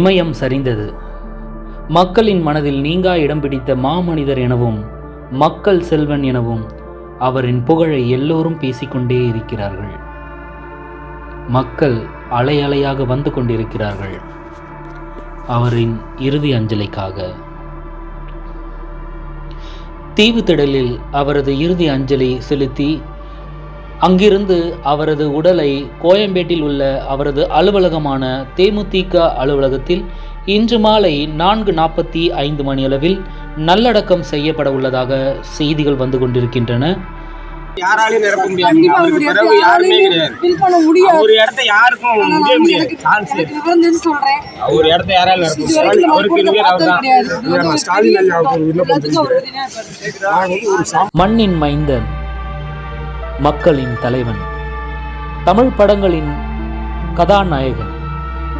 இமயம் சரிந்தது. மக்களின் மனதில் நீங்கா இடம் பிடித்த மாமனிதர் எனவும் மக்கள் செல்வன் எனவும் அவரின் புகழை எல்லோரும் பேசிக்கொண்டே இருக்கிறார்கள். மக்கள் அலை அலையாக வந்து கொண்டிருக்கிறார்கள். அவரின் இறுதி அஞ்சலிக்காக. தீவு திடலில் அவரது இறுதி அஞ்சலி செலுத்தி அங்கிருந்து அவரது உடலை கோயம்பேட்டில் உள்ள அவரது அலுவலகமான தேமுதிக அலுவலகத்தில் இன்று மாலை நான்கு நாற்பத்தி ஐந்து மணியளவில் நல்லடக்கம் செய்யப்பட உள்ளதாக செய்திகள் வந்து கொண்டிருக்கின்றன. யாராலையும் நிரப்ப முடியாது. கண்டிப்பா அவருக்கு முடியாது. பிறகு யாருமே கிடையாது. ஒரு இடத்த யாருக்கும் முடிய முடியாது. சான்ஸ். ஒரு இடத்த யாராலும் நிரப்ப அவருக்கு அவர் தான் ஸ்டாலின் மண்ணின் மைந்தன். மக்களின் தலைவன். தமிழ் படங்களின் கதாநாயகன்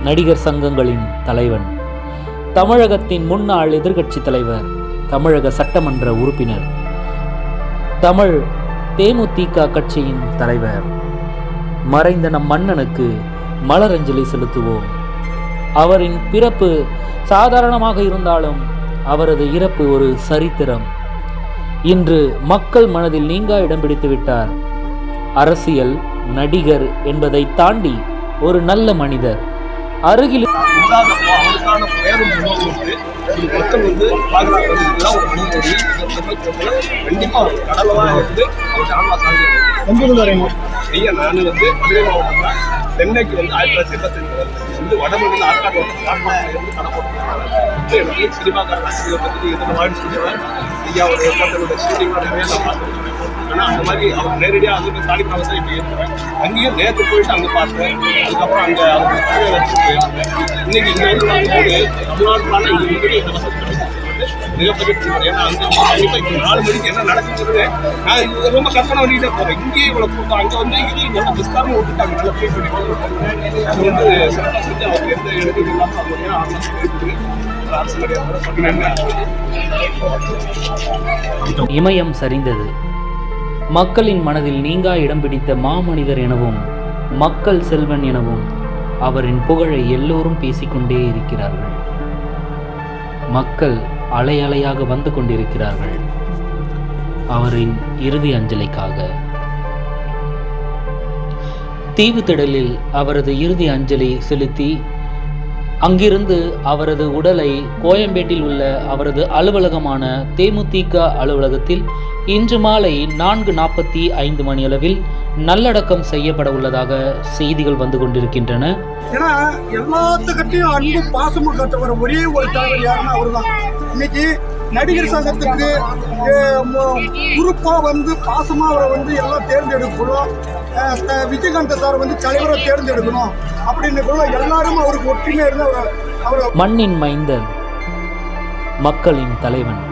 நடிகர் சங்கங்களின் தலைவன் தமிழகத்தின் முன்னாள் எதிர்கட்சி தலைவர் தமிழக சட்டமன்ற உறுப்பினர் தமிழ் தேமுதிக கட்சியின் தலைவர். மறைந்த நம் மன்னனுக்கு மலரஞ்சலி செலுத்துவோம். அவரின் பிறப்பு சாதாரணமாக இருந்தாலும் அவரது இறப்பு ஒரு சரித்திரம். இன்று மக்கள் மனதில் நீங்கா இடம் பிடித்து விட்டார் அரசியல் நடிகர் என்பதை தாண்டி ஒரு நல்ல மனிதர். அருகில் சென்னைக்கு வந்து ஆயிரத்தி தொள்ளாயிரத்தி எண்பத்தஞ்சு வந்து வடமொழியில் ஆற்காடு இருந்து கடை போட்டுருக்காங்க பற்றி இதில் சொல்லுவேன் ஐயா ஒரு ஏற்பாட்டோட ஷூட்டிங்லாம் நிறைய நான் பார்த்துருக்கேன். ஆனால் அந்த மாதிரி அவர் நேரடியாக வந்து சாலி பிரவசம் இப்போ இருக்கிறேன் அங்கேயும் நேற்று போயிட்டு அங்கே பார்த்தேன். அதுக்கப்புறம் அங்கே அவங்க வச்சுட்டு போயிருந்தேன். இன்னைக்கு இங்கே வந்து பார்க்கும்போது தமிழ்நாட்டுனால இங்கே முன்னாடி இந்த வசதி மிகப்பெரிய ஏன்னா அங்கே கண்டிப்பாக இப்போ நாலு மணிக்கு என்ன நடக்குங்கிறது நான் இது ரொம்ப கற்பனை பண்ணிக்கிட்டே போகிறேன் இங்கேயே இவ்வளோ கூட்டம் அங்கே வந்து இது நல்லா விட்டுட்டாங்க. நல்லா க்ளீன் பண்ணி அது வந்து சிறப்பாக செஞ்சு அவங்க எந்த இடத்துக்கு இல்லாமல் இருக்குது இமயம் சரிந்தது. மக்களின் மனதில் நீங்கா இடம் பிடித்த மாமனிதர் எனவும் மக்கள் செல்வன் எனவும் அவரின் புகழை எல்லோரும் பேசிக்கொண்டே இருக்கிறார்கள். மக்கள் அலை அலையாக வந்து கொண்டிருக்கிறார்கள். அவரின் இறுதி அஞ்சலிக்காக. தீவு திடலில் அவரது இறுதி அஞ்சலி செலுத்தி அங்கிருந்து அவரது உடலை கோயம்பேட்டில் உள்ள அவரது அலுவலகமான தேமுதிக அலுவலகத்தில் இன்று மாலை நான்கு நாற்பத்தி ஐந்து மணியளவில் நல்லடக்கம் செய்யப்பட உள்ளதாக செய்திகள் வந்து கொண்டிருக்கின்றன. ஏன்னா எல்லாத்துக்கிட்டையும் அன்பு பாசமும் கற்றுவர ஒரே ஒரு தலைவர் யாருன்னா அவர் தான் இன்னைக்கு நடிகர் சங்கத்துக்கு குரூப்பாக வந்து பாசமாக அவரை வந்து எல்லாம் தேர்ந்தெடுக்கணும். விஜயகாந்த் சார் வந்து தலைவரை தேர்ந்தெடுக்கணும் அப்படின்னு எல்லாரும் அவருக்கு ஒற்றுமையா இருந்து மண்ணின் மைந்தன் மக்களின் தலைவன்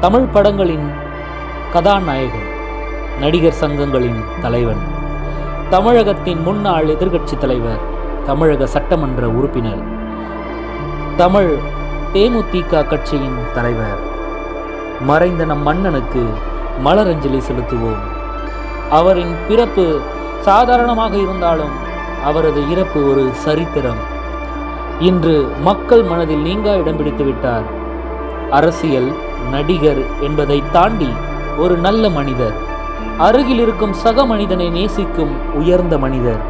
தமிழ் படங்களின் கதாநாயகன் நடிகர் சங்கங்களின் தலைவன் தமிழகத்தின் முன்னாள் எதிர்கட்சி தலைவர் தமிழக சட்டமன்ற உறுப்பினர் தமிழ் தேமுதிக கட்சியின் தலைவர். மறைந்த நம் மன்னனுக்கு மலரஞ்சலி செலுத்துவோம். அவரின் பிறப்பு சாதாரணமாக இருந்தாலும் அவரது இறப்பு ஒரு சரித்திரம். இன்று மக்கள் மனதில் நீங்கா இடம் பிடித்து விட்டார். அரசியல் நடிகர் என்பதை தாண்டி ஒரு நல்ல மனிதர். அருகில் இருக்கும் சக மனிதனை நேசிக்கும் உயர்ந்த மனிதர்.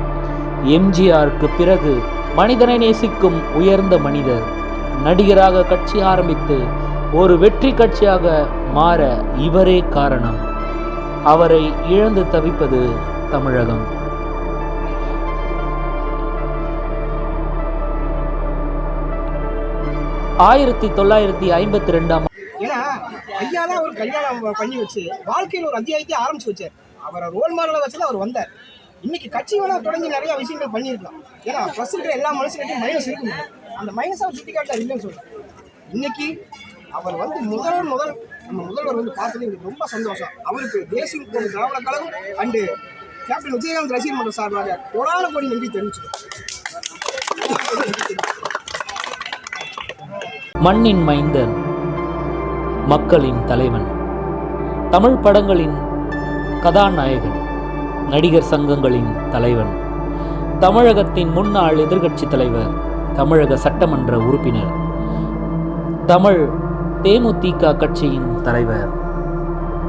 எம்ஜிஆருக்கு பிறகு மனிதனை நேசிக்கும் உயர்ந்த மனிதர். நடிகராக கட்சி ஆரம்பித்து ஒரு வெற்றி கட்சியாக மாற இவரே காரணம். அவரை இழந்து தவிப்பது தமிழகம். ஆயிரத்தி தொள்ளாயிரத்தி ஐம்பத்தி ரெண்டாம் ஏன்னா ஐயா தான் ஒரு கல்யாணம் பண்ணி வச்சு வாழ்க்கையில் ஒரு அத்தியாயத்தை ஆரம்பிச்சு வச்சார். அவரை ரோல் மாடலை வச்சு அவர் வந்தார். இன்னைக்கு கட்சி வேணா தொடங்கி நிறைய விஷயங்கள் பண்ணியிருக்கலாம். ஏன்னா ப்ளஸ் இருக்கிற எல்லா மனுஷங்கிட்டையும் மைனஸ் இருக்கு அந்த மைனஸ் அவர் சுட்டி காட்டார் இல்லைன்னு சொல்றேன். இன்னைக்கு அவர் வந்து முதல் முதல் நம்ம முதல்வர் வந்து பார்த்தது எங்களுக்கு ரொம்ப சந்தோஷம். அவருக்கு தேசிய திராவிட கழகம் அண்டு கேப்டன் விஜயகாந்த் ரசிகர் மன்ற சார்பாக கோடான கோடி நன்றி தெரிவிச்சுக்கிறோம். மண்ணின் மைந்தன் மக்களின் தலைவன் தமிழ் படங்களின் கதாநாயகன் நடிகர் சங்கங்களின் தலைவன் தமிழகத்தின் முன்னாள் எதிர்கட்சி தலைவர் தமிழக சட்டமன்ற உறுப்பினர் தமிழ் தேமுதிக கட்சியின் தலைவர்.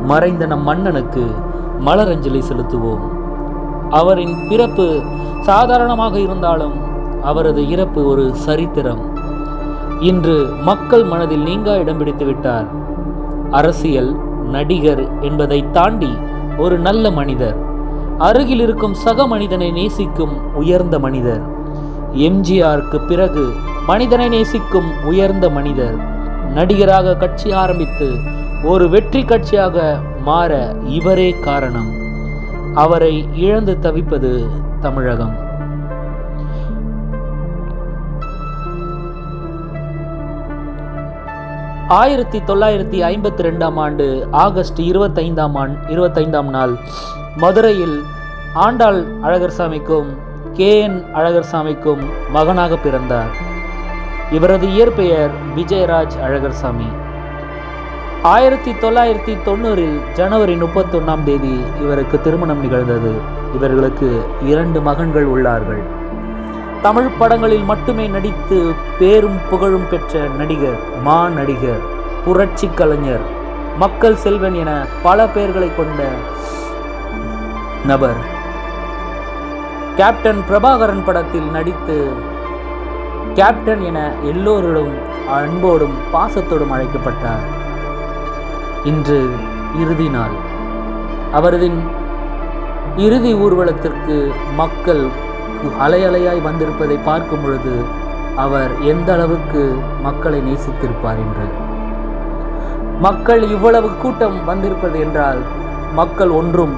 மறைந்த நம் மன்னனுக்கு மலரஞ்சலி செலுத்துவோம். அவரின் பிறப்பு சாதாரணமாக இருந்தாலும் அவரது இறப்பு ஒரு சரித்திரம். இன்று மக்கள் மனதில் நீங்கா இடம் பிடித்து விட்டார். அரசியல் நடிகர் என்பதை தாண்டி ஒரு நல்ல மனிதர். அருகில் இருக்கும் சக மனிதனை நேசிக்கும் உயர்ந்த மனிதர். எம்ஜிஆருக்கு பிறகு மனிதனை நேசிக்கும் உயர்ந்த மனிதர். நடிகராக கட்சி ஆரம்பித்து ஒரு வெற்றி கட்சியாக மாற இவரே காரணம். அவரை இழந்து தவிப்பது தமிழகம். ஆயிரத்தி தொள்ளாயிரத்தி ஐம்பத்தி ரெண்டாம் ஆண்டு ஆகஸ்ட் இருபத்தைந்தாம் ஆண் இருபத்தைந்தாம் நாள் மதுரையில் ஆண்டாள் அழகர்சாமிக்கும் கே என் அழகர்சாமிக்கும் மகனாக பிறந்தார். இவரது இயற்பெயர் விஜயராஜ் அழகர்சாமி. ஆயிரத்தி தொள்ளாயிரத்தி தொண்ணூறில் ஜனவரி முப்பத்தொன்னாம் தேதி இவருக்கு திருமணம் நிகழ்ந்தது. இவர்களுக்கு இரண்டு மகன்கள் உள்ளார்கள். தமிழ் படங்களில் மட்டுமே நடித்து பேரும் புகழும் பெற்ற நடிகர் மா நடிகர் புரட்சி கலைஞர் மக்கள் செல்வன் என பல பெயர்களை கொண்ட நபர். கேப்டன் பிரபாகரன் படத்தில் நடித்து கேப்டன் என எல்லோரிடம் அன்போடும் பாசத்தோடும் அழைக்கப்பட்டார். இன்று இறுதி நாள். அவரது இறுதி ஊர்வலத்திற்கு மக்கள் அலையலையாய் வந்திருப்பதை பார்க்கும் பொழுது அவர் எந்த அளவுக்கு மக்களை நேசித்திருப்பார் என்று. மக்கள் இவ்வளவு கூட்டம் வந்திருப்பது என்றால் மக்கள் ஒன்றும்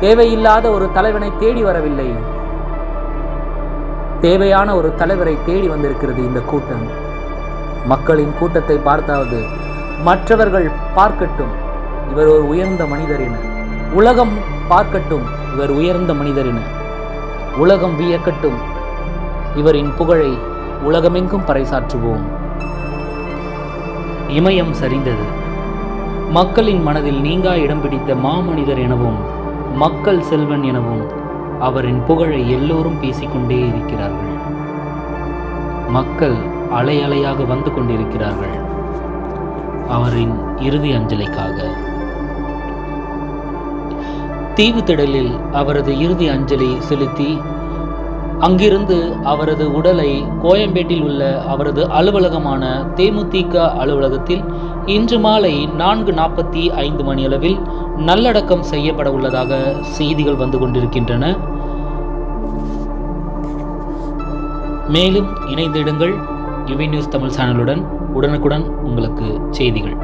தேவையில்லாத ஒரு தலைவனை தேடி வரவில்லை. தேவையான ஒரு தலைவரை தேடி வந்திருக்கிறது இந்த கூட்டம். மக்களின் கூட்டத்தை பார்த்தாவது மற்றவர்கள் பார்க்கட்டும் இவர் ஒரு உயர்ந்த மனிதர் என. உலகம் பார்க்கட்டும் இவர் உயர்ந்த மனிதர் என. உலகம் வியக்கட்டும் இவரின் புகழை உலகமெங்கும் பறைசாற்றுவோம். இமயம் சரிந்தது. மக்களின் மனதில் நீங்கா இடம் பிடித்த மாமனிதர் எனவும் மக்கள் செல்வன் எனவும் அவரின் புகழை எல்லோரும் பேசிக்கொண்டே இருக்கிறார்கள். மக்கள் அலை அலையாக வந்து கொண்டிருக்கிறார்கள். அவரின் இறுதி அஞ்சலிக்காக. தீவுத்திடலில் அவரது இறுதி அஞ்சலி செலுத்தி அங்கிருந்து அவரது உடலை கோயம்பேட்டில் உள்ள அவரது அலுவலகமான தேமுதிக அலுவலகத்தில் இன்று மாலை நான்கு நாற்பத்தி ஐந்து மணியளவில் நல்லடக்கம் செய்யப்பட உள்ளதாக செய்திகள் வந்து கொண்டிருக்கின்றன. மேலும் இணைந்திடுங்கள் யுவி நியூஸ் தமிழ் சேனலுடன். உடனுக்குடன் உங்களுக்கு செய்திகள்.